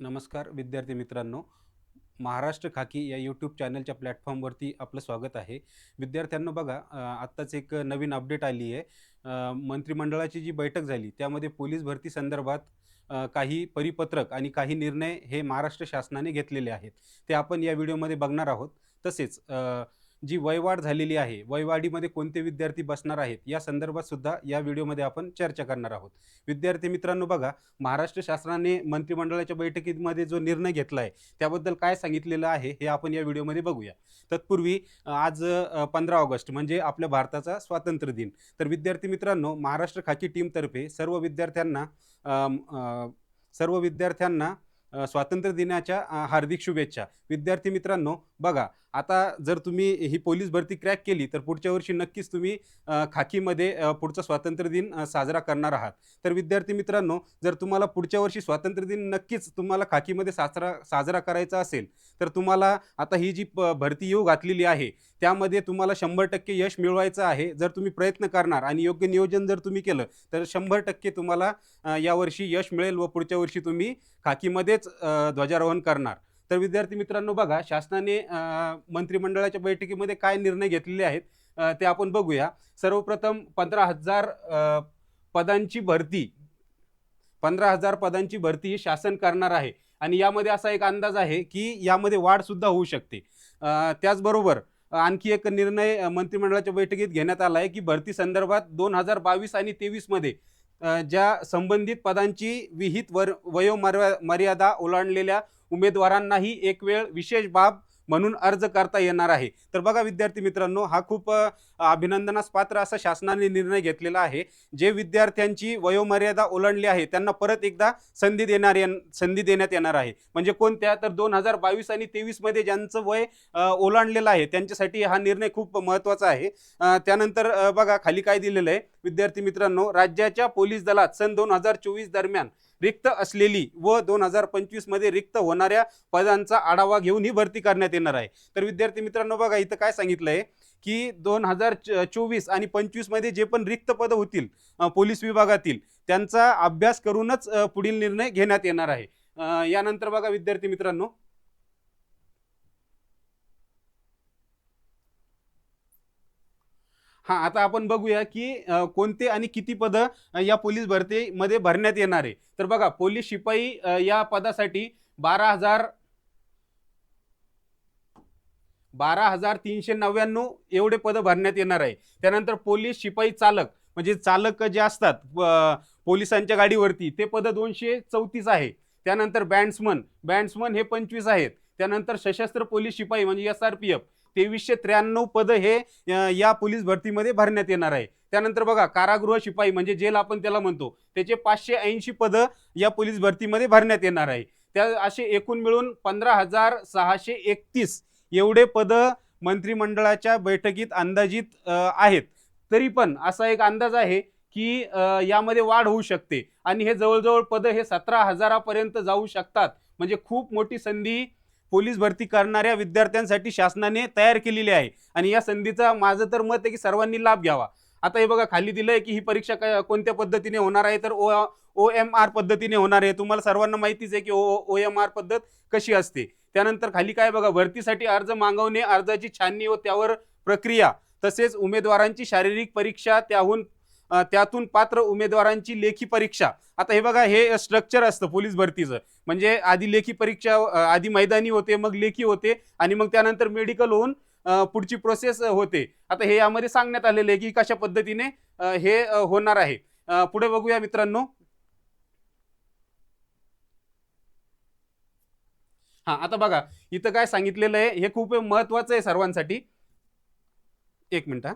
नमस्कार विद्यार्थी मित्रांनो. महाराष्ट्र खाकी या यूट्यूब चॅनलच्या प्लॅटफॉर्मवरती आपलं स्वागत आहे. विद्यार्थ्यांनो बघा आत्ताच एक नवीन अपडेट आली आहे. मंत्रिमंडळाची जी बैठक झाली त्यामध्ये पोलीस भरती संदर्भात काही परिपत्रक आणि काही निर्णय हे महाराष्ट्र शासनाने घेतलेले आहेत. ते आपण या व्हिडिओमध्ये बघणार आहोत. तसेच जी वयवाढ झालेली आहे वयवाढीमध्ये कोणते विद्यार्थी बसणार आहेत या संदर्भात सुद्धा या व्हिडिओमध्ये आपण चर्चा करणार आहोत. विद्यार्थी मित्रांनो बघा महाराष्ट्र शासनाने मंत्रिमंडळाच्या बैठकीमध्ये जो निर्णय घेतला आहे त्याबद्दल काय सांगितलेलं आहे हे आपण या व्हिडिओमध्ये बघूया. तत्पूर्वी आज पंधरा ऑगस्ट म्हणजे आपल्या भारताचा स्वातंत्र्य दिन. तर विद्यार्थी मित्रांनो महाराष्ट्र खाची टीमतर्फे सर्व विद्यार्थ्यांना सर्व विद्यार्थ्यांना स्वातंत्र्य दिनाच्या हार्दिक शुभेच्छा. विद्यार्थी मित्रांनो बघा आता जर तुम्ही ही पोलीस भरती क्रॅक केली तर पुढच्या वर्षी नक्कीच तुम्ही खाकीमध्ये पुढचा स्वातंत्र्य दिन साजरा करणार आहात. तर विद्यार्थी मित्रांनो जर तुम्हाला पुढच्या वर्षी स्वातंत्र्य दिन नक्कीच तुम्हाला खाकीमध्ये साजरा साजरा करायचा असेल तर तुम्हाला आता ही जी प भरती येऊ घातलेली आहे त्यामध्ये तुम्हाला शंभर टक्के यश मिळवायचं आहे जर तुम्ही प्रयत्न करणार आणि योग्य नियोजन जर तुम्ही केलं तर शंभर टक्के तुम्हाला यावर्षी यश मिळेल व पुढच्या वर्षी तुम्ही खाकीमध्येच ध्वजारोहण करणार. तर विद्यार्थी मित्रांनो बघा शासनाने मंत्रिमंडळाच्या बैठकीमध्ये काय निर्णय घेतलेले आहेत ते आपण बघूया. सर्वप्रथम पंधरा हजार पदांची भरती पंधरा हजार पदांची भरती ही शासन करणार आहे. आणि यामध्ये असा एक अंदाज आहे की यामध्ये वाढ सुद्धा होऊ शकते. त्याचबरोबर आणखी एक निर्णय मंत्रिमंडळाच्या बैठकीत घेण्यात आला आहे की भरती संदर्भात दोन हजार बावीस आणि तेवीसमध्ये ज्या संबंधित पदांची विहित वर वयोमर्या मर्यादा ओलांडलेल्या उमेदवारांनाही एक वेळ विशेष बाब म्हणून अर्ज करता येणार आहे. तर बघा विद्यार्थी मित्रांनो हा खूप अभिनंदनास पात्र असा शासनाने निर्णय घेतलेला आहे. जे विद्यार्थ्यांची वयोमर्यादा ओलांडली आहे त्यांना परत एकदा संधी देणार संधी देण्यात येणार आहे. म्हणजे कोणत्या? तर दोन हजार बावीस आणि तेवीसमध्ये ज्यांचं वय ओलांडलेलं आहे त्यांच्यासाठी हा निर्णय खूप महत्त्वाचा आहे. त्यानंतर बघा खाली काय दिलेलं आहे. विद्यार्थी मित्रांनो राज्याच्या पोलीस दलात सन दोन हजार चोवीस दरम्यान रिक्त असलेली व दोन हजार पंचवीसमध्ये रिक्त होणाऱ्या पदांचा आढावा घेऊन ही भरती करण्यात येणार आहे. तर विद्यार्थी मित्रांनो बघा इथं काय सांगितलं आहे की दोन हजार चोवीस आणि पंचवीसमध्ये जे पण रिक्त पदं होतील पोलीस विभागातील त्यांचा अभ्यास करूनच पुढील निर्णय घेण्यात येणार आहे. यानंतर बघा विद्यार्थी मित्रांनो हां आता आपण बघूया की कोणते आणि किती पदं या पोलीस भरतीमध्ये भरण्यात येणार आहे. तर बघा पोलीस शिपाई या पदासाठी बारा हजार बारा हजार तीनशे नव्याण्णव एवढे पदं भरण्यात येणार आहे. त्यानंतर पोलीस शिपाई चालक म्हणजे चालक जे असतात पोलिसांच्या गाडीवरती ते पदं दोनशे चौतीस आहे. त्यानंतर बँड्समन बँड्समन हे पंचवीस आहेत. त्यानंतर सशस्त्र पोलीस शिपाई म्हणजे एस आर पी एफ तेवीसशे त्र्याण्णव पद हे या पोलीस भरतीमध्ये भरण्यात येणार आहे. त्यानंतर बघा कारागृह शिपाई म्हणजे जेल आपण त्याला म्हणतो त्याचे पाचशे ऐंशी पदं या पोलीस भरतीमध्ये भरण्यात येणार आहे. त्या असे एकूण मिळून पंधरा हजार सहाशे एकतीस एवढे पदं मंत्रिमंडळाच्या बैठकीत अंदाजित आहेत. तरी पण असा एक अंदाज आहे की यामध्ये वाढ होऊ शकते. आणि हे जवळजवळ पदं हे सतरा हजारापर्यंत जाऊ शकतात. म्हणजे खूप मोठी संधी पोलीस भरती करणाऱ्या विद्यार्थ्यांसाठी शासनाने तयार केलेली आहे. आणि या संधीचा माझं तर मत आहे की सर्वांनी लाभ घ्यावा. आता हे बघा खाली दिलंय की ही परीक्षा कोणत्या पद्धतीने होणार आहे? तर ओ ओ एम आर पद्धतीने होणार आहे. तुम्हाला सर्वांना माहितीच आहे की ओ ओ एम आर पद्धत कशी असते. त्यानंतर खाली काय बघा भरतीसाठी अर्ज मागवणे अर्जाची छाननी व त्यावर प्रक्रिया तसेच उमेदवारांची शारीरिक परीक्षा त्याहून त्यातून पात्र उमेदवारांची लेखी परीक्षा. आता हे बघा हे स्ट्रक्चर असतं पोलीस भरतीचं. म्हणजे आधी लेखी परीक्षा आधी मैदानी होते मग लेखी होते आणि मग त्यानंतर मेडिकल होऊन पुढची प्रोसेस होते. आता हे यामध्ये सांगण्यात आलेलं आहे की कशा पद्धतीने हे होणार आहे. पुढे बघूया मित्रांनो. हा आता बघा इथं काय सांगितलेलं आहे हे खूप महत्वाचं आहे सर्वांसाठी. एक मिनिट हा.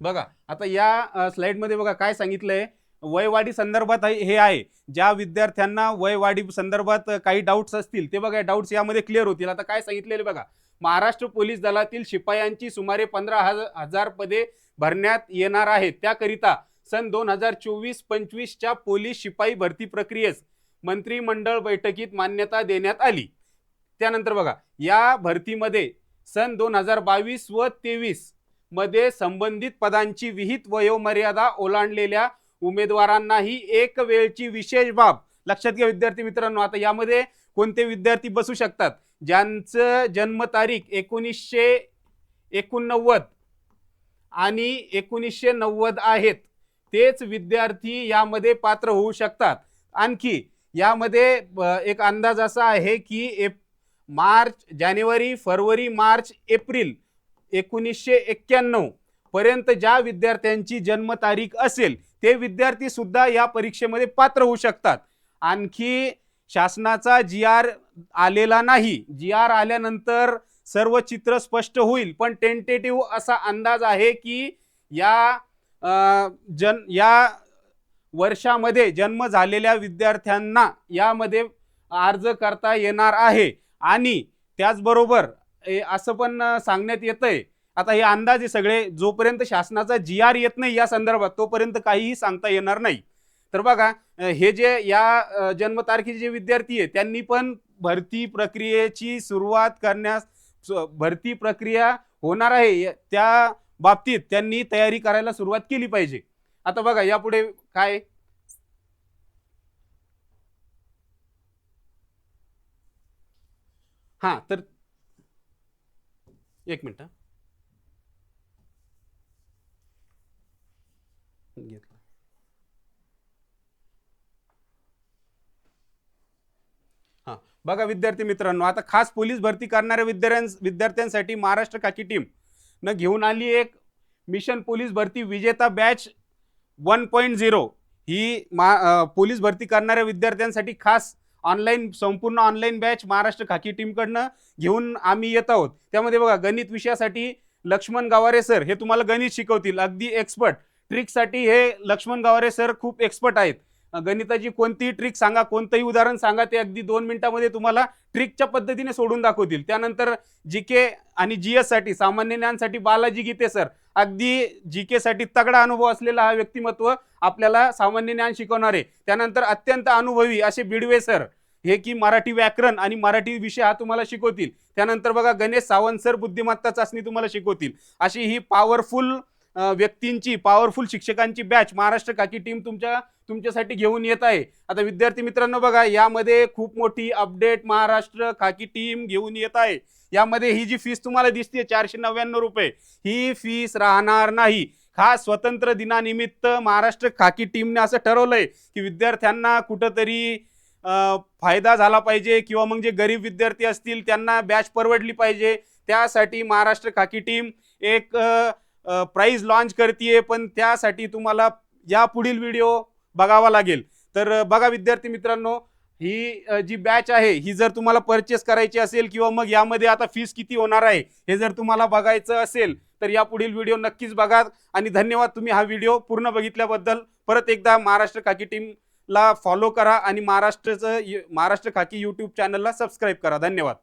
बघा आता या स्लाइडमध्ये बघा काय सांगितलंय. वयवाढी संदर्भात हे आहे. ज्या विद्यार्थ्यांना वयवाढी संदर्भात काही डाऊट्स असतील ते बघा डाऊट्स यामध्ये क्लिअर होतील. आता काय सांगितलेले बघा महाराष्ट्र पोलीस दलातील शिपायांची सुमारे पंधरा हजार पदे भरण्यात येणार आहेत. त्याकरिता सन दोन हजार चोवीस पंचवीसच्या पोलीस शिपाई भरती प्रक्रियेस मंत्रिमंडळ बैठकीत मान्यता देण्यात आली. त्यानंतर बघा या भरतीमध्ये सन दोन हजार बावीस व तेवीस मध्ये संबंधित पदांची विहित वयोमर्यादा ओलांडलेल्या उमेदवारांनाही एक वेळची विशेष बाब. लक्षात घ्या विद्यार्थी मित्रांनो आता यामध्ये कोणते विद्यार्थी बसू शकतात? ज्यांचं जन्मतारीख एकोणीसशे एकोणनव्वद आणि एकोणीसशे नव्वद आहेत तेच विद्यार्थी यामध्ये पात्र होऊ शकतात. आणखी यामध्ये एक अंदाज असा आहे की एप मार्च जानेवारी फरवरी मार्च एप्रिल एकोणीसशे एक्क्याण्णव पर्यंत ज्या विद्यार्थ्यांची जन्मतारीख असेल ते विद्यार्थी सुद्धा या परीक्षेमध्ये पात्र होऊ शकतात. आणखी शासनाचा जी आर आलेला नाही. जी आर आल्यानंतर सर्व चित्र स्पष्ट होईल पण टेंटेटिव्ह असा अंदाज आहे की या जन या वर्षामध्ये जन्म झालेल्या विद्यार्थ्यांना यामध्ये अर्ज करता येणार आहे. आणि त्याचबरोबर असं पण सांगण्यात येतंय. आता हे अंदाज सगळे. जोपर्यंत शासनाचा जी आर येत नाही या संदर्भात तोपर्यंत काहीही सांगता येणार नाही. तर बघा हे जे या जन्मतारखेचे जे विद्यार्थी आहे त्यांनी पण भरती प्रक्रियेची सुरुवात करण्यास भरती प्रक्रिया होणार आहे. त्या बाबतीत त्यांनी तयारी करायला सुरुवात केली पाहिजे. आता बघा यापुढे काय? हा तर एक मिनिट घेतलं. हां. बघा विद्यार्थी मित्रांनो आता खास पोलीस भरती करणाऱ्या विद्यार्थ्यां विद्यार्थ्यांसाठी महाराष्ट्र काकी टीम न घेऊन आली एक मिशन पोलीस भरती विजेता बॅच वन पॉईंट झिरो. ही मा पोलीस भरती करणाऱ्या विद्यार्थ्यांसाठी खास ऑनलाईन संपूर्ण ऑनलाईन बॅच महाराष्ट्र खाकी टीमकडनं घेऊन आम्ही येत आहोत. त्यामध्ये बघा गणित विषयासाठी लक्ष्मण गावारे सर हे तुम्हाला गणित शिकवतील. अगदी एक्सपर्ट ट्रिकसाठी हे लक्ष्मण गावारे सर खूप एक्सपर्ट आहेत. गणिताची कोणतीही ट्रिक सांगा कोणतंही उदाहरण सांगा ते अगदी दोन मिनिटामध्ये तुम्हाला ट्रिकच्या पद्धतीने सोडून दाखवतील. त्यानंतर जी के आणि जी एससाठी सामान्य ज्ञानसाठी बालाजी गीते सर अगदी जी के साठी तगडा अनुभव असलेला हा व्यक्तिमत्व आपल्याला सामान्य ज्ञान शिकवणारे त्यानंतर अत्यंत अनुभवी असे बिडवे सर हे की मराठी व्याकरण आणि मराठी विषय हा तुम्हाला शिकवतील. त्यानंतर बघा गणेश सावंत सर बुद्धिमत्ता चाचणी तुम्हाला शिकवतील. अशी ही पॉवरफुल व्यक्तींची पॉवरफुल शिक्षकांची बॅच महाराष्ट्र काकी टीम तुमच्या तुमच्यासाठी घेऊन येत आहे. आता विद्यार्थी मित्रांनो बघा यामध्ये खूप मोठी अपडेट महाराष्ट्र खाकी टीम घेऊन येत आहे. यामध्ये ही जी फीस तुम्हाला दिसते चारशे नव्याण्णव रुपये ही फीस राहणार नाही. खास स्वतंत्र दिनानिमित्त महाराष्ट्र खाकी टीमने असं ठरवलंय की विद्यार्थ्यांना कुठंतरी फायदा झाला पाहिजे किंवा मग जे गरीब विद्यार्थी असतील त्यांना बॅच परवडली पाहिजे. त्यासाठी महाराष्ट्र खाकी टीम एक प्राईज लॉन्च करते पण त्यासाठी तुम्हाला या पुढील व्हिडिओ बघावा लागेल. तर बघा विद्यार्थी मित्रांनो ही जी बॅच आहे ही जर तुम्हाला परचेस करायची असेल किंवा मग यामध्ये आता फीस किती होणार आहे हे जर तुम्हाला बघायचं असेल तर या पुढील व्हिडिओ नक्कीच बघा. आणि धन्यवाद तुम्ही हा व्हिडिओ पूर्ण बघितल्याबद्दल. परत एकदा महाराष्ट्र खाकी टीमला फॉलो करा आणि महाराष्ट्राचं यु- महाराष्ट्र खाकी यूट्यूब चॅनलला सबस्क्राईब करा. धन्यवाद.